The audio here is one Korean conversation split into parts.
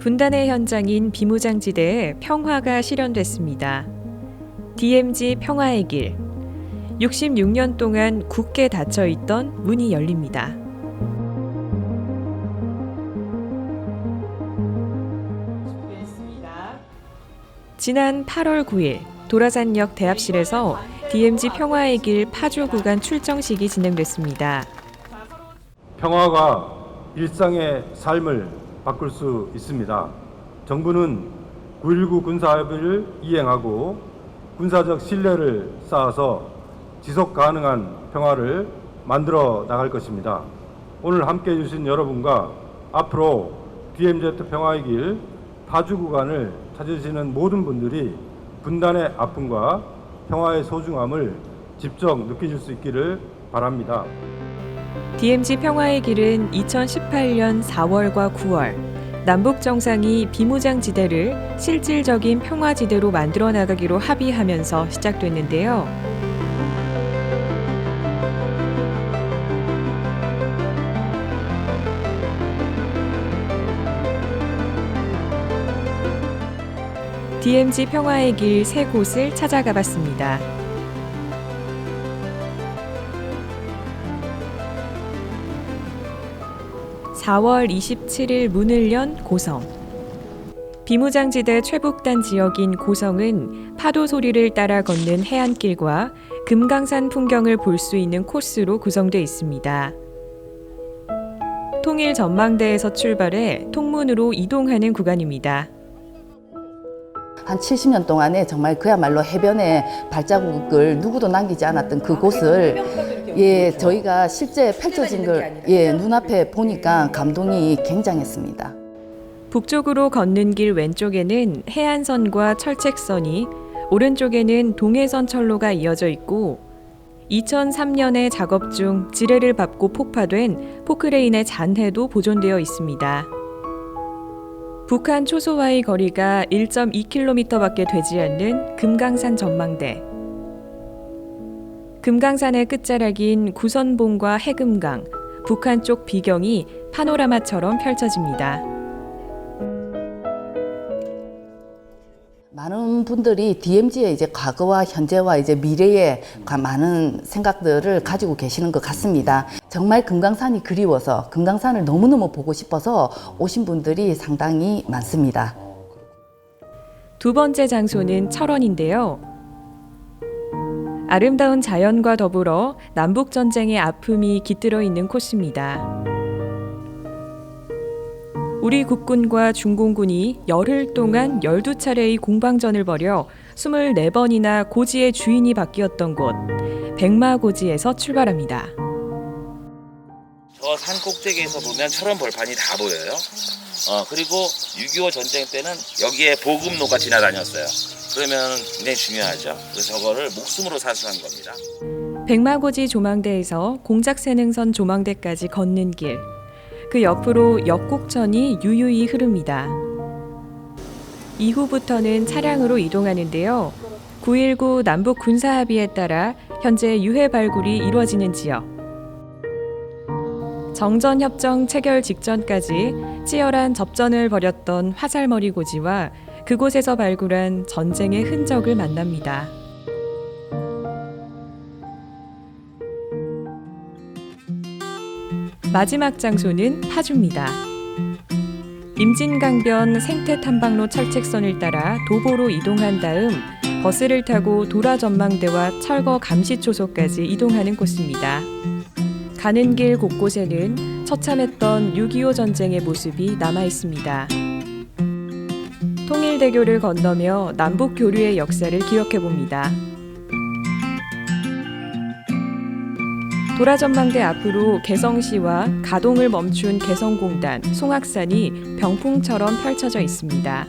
분단의 현장인 비무장지대에 평화가 실현됐습니다. DMZ 평화의 길. 66년 동안 굳게 닫혀 있던 문이 열립니다. 지난 8월 9일 도라산역 대합실에서 DMZ 평화의 길 파주 구간 출정식이 진행됐습니다. 평화가 일상의 삶을 바꿀 수 있습니다. 정부는 9.19 군사합의를 이행하고 군사적 신뢰를 쌓아서 지속 가능한 평화를 만들어 나갈 것입니다. 오늘 함께 해주신 여러분과 앞으로 DMZ 평화의 길 파주 구간을 찾으시는 모든 분들이 분단의 아픔과 평화의 소중함을 직접 느끼실 수 있기를 바랍니다. DMZ 평화의 길은 2018년 4월과 9월 남북 정상이 비무장 지대를 실질적인 평화 지대로 만들어 나가기로 합의하면서 시작됐는데요. DMZ 평화의 길 세 곳을 찾아가 봤습니다. (4월 27일) 문을 연 고성 비무장지대 최북단 지역인 고성은 파도 소리를 따라 걷는 해안길과 금강산 풍경을 볼 수 있는 코스로 구성되어 있습니다. 통일 전망대에서 출발해 통문으로 이동하는 구간입니다. 한 70년 동안에 정말 그야말로 해변에 발자국을 누구도 남기지 않았던 그곳을 예 저희가 실제 펼쳐진 걸 예 눈앞에 보니까 감동이 굉장했습니다. 북쪽으로 걷는 길 왼쪽에는 해안선과 철책선이, 오른쪽에는 동해선 철로가 이어져 있고 2003년에 작업 중 지뢰를 밟고 폭파된 포크레인의 잔해도 보존되어 있습니다. 북한 초소와의 거리가 1.2km밖에 되지 않는 금강산 전망대. 금강산의 끝자락인 구선봉과 해금강, 북한 쪽 비경이 파노라마처럼 펼쳐집니다. 많은 분들이 DMZ의 이제 과거와 현재와 이제 미래에 가- 많은 생각들을 가지고 계시는 것 같습니다. 정말 금강산이 그리워서 금강산을 너무너무 보고 싶어서 오신 분들이 상당히 많습니다. 두 번째 장소는 철원인데요. 아름다운 자연과 더불어 남북 전쟁의 아픔이 깃들어 있는 코스입니다. 우리 국군과 중공군이 열흘 동안 12차례의 공방전을 벌여 24번이나 고지의 주인이 바뀌었던 곳 백마고지에서 출발합니다. 저 산 꼭대기에서 보면 철원 벌판이 다 보여요. 어, 그리고 6.25 전쟁 때는 여기에 보급로가 지나다녔어요. 그러면 굉장히 중요하죠. 그래서 저거를 목숨으로 사수한 겁니다. 백마고지 조망대에서 공작새능선 조망대까지 걷는 길. 그 옆으로 역곡천이 유유히 흐릅니다. 이후부터는 차량으로 이동하는데요. 9.19 남북 군사 합의에 따라 현재 유해 발굴이 이루어지는 지역. 정전 협정 체결 직전까지 치열한 접전을 벌였던 화살머리 고지와 그곳에서 발굴한 전쟁의 흔적을 만납니다. 마지막 장소는 파주입니다. 임진강변 생태탐방로 철책선을 따라 도보로 이동한 다음 버스를 타고 도라 전망대와 철거 감시초소까지 이동하는 곳입니다. 가는 길 곳곳에는 처참했던 6.25 전쟁의 모습이 남아 있습니다. 통일대교를 건너며 남북 교류의 역사를 기억해 봅니다. 도라전망대 앞으로 개성시와 가동을 멈춘 개성공단, 송악산이 병풍처럼 펼쳐져 있습니다.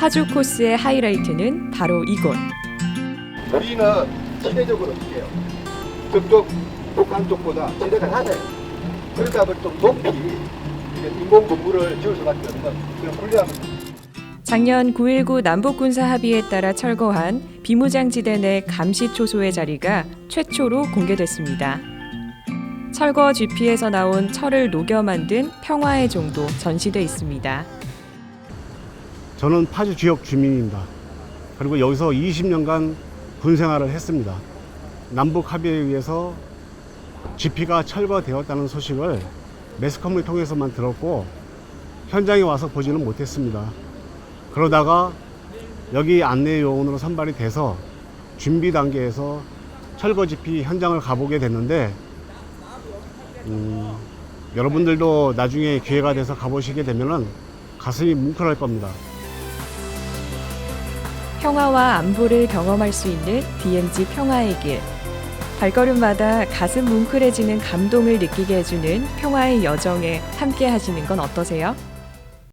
파주 코스의 하이라이트는 바로 이곳. 우리는 지대적으로 어떻게 해요? 저쪽 북한 쪽보다 지대가 낮아요. 그러다 보니 좀 높이 인공 건물을 지을 수밖에 없는 그런 불리함이 작년 9.19 남북군사 합의에 따라 철거한 비무장지대 내 감시초소의 자리가 최초로 공개됐습니다. 철거 GP에서 나온 철을 녹여 만든 평화의 종도 전시돼 있습니다. 저는 파주 지역 주민입니다. 그리고 여기서 20년간 군 생활을 했습니다. 남북 합의에 의해서 GP가 철거되었다는 소식을 매스컴을 통해서만 들었고 현장에 와서 보지는 못했습니다. 그러다가 여기 안내 요원으로 선발이 돼서 준비 단계에서 철거 GP 현장을 가보게 됐는데 음, 여러분들도 나중에 기회가 돼서 가보시게 되면은 가슴이 뭉클할 겁니다. 평화와 안보를 경험할 수 있는 DMZ 평화의 길. 발걸음마다 가슴 뭉클해지는 감동을 느끼게 해주는 평화의 여정에 함께 하시는 건 어떠세요?